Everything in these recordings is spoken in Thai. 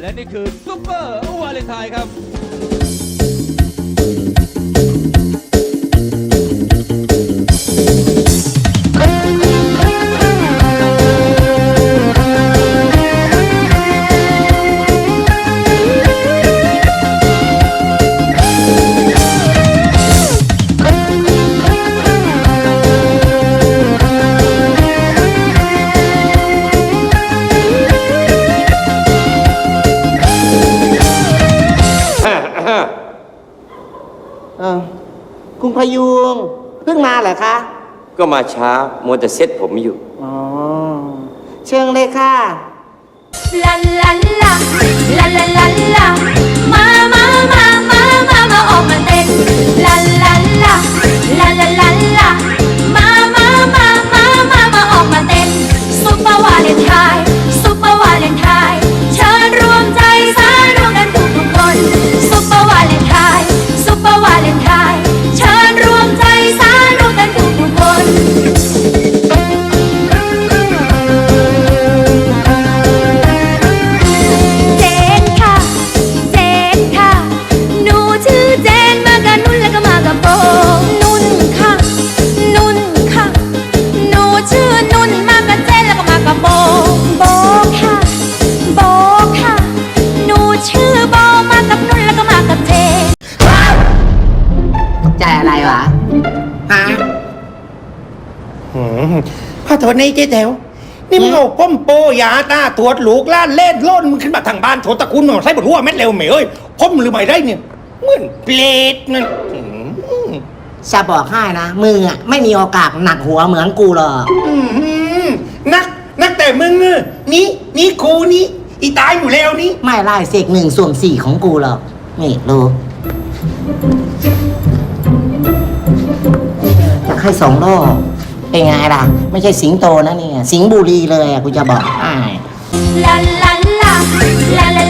และนี่คือซุปเปอร์วาเลนไทน์ครับ เออคุณพยุงเพิ่งมาเหรอคะ ก็มาช้ามัวแต่เซ็ตผมอยู่ อ๋อ เชิญเลยค่ะ ลาลาลาลาลาลาลามามามามามามาออกมาเต้นลาลา ฮะหืมขอโทษนี่เจ๊แถวนี่มึงเอาป้อมโปยาตาตรวจลูกล้านเล่นโล่นมึงขึ้นมาทางบ้านโถตะคุณหน่อยใส่บทหัวเม็ดเร็วเหมยเอ้ยพ่มหรือไม่ได้เนี่ยเหมือนเปรตนั่นหืมจะบอกให้นะมึงอะไม่มีโอกาสหนักหัวเหมือนกูหรอกอืมนักนักแต่มึงอะนี่นี่ครูนี่อีตายอยู่แล้วนี่ ไม่ไล่เสกหนึ่งส่วนสี่ของกูหรอกนี่รู้ ให้สองรอบเป็นไงล่ะ ไม่ใช่สิงโตนะเนี่ย สิงห์บุรีเลยอะกูจะบอกอ้าลาลาลาลาลาลา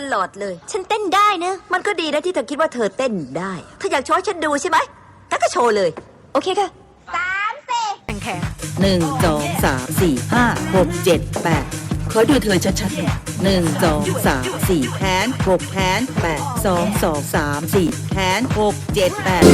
ลุดตลอดเลย ฉันเต้นได้นะ มันก็ดีนะที่เธอคิดว่าเธอเต้นได้เธออยากโชว์ให้ฉันดูใช่ไหมงั้นก็โชว์เลย โอเคค่ะสามสี่แข่งแข่งหนึ่งสองสามสี่ห้าหกเจ็ดแปดขอดูเธอชัดๆหน่อยหนึ่งสองสามสี่แขนหกแขนแปดสองสองสามสี่แขนหกเจ็ดแปด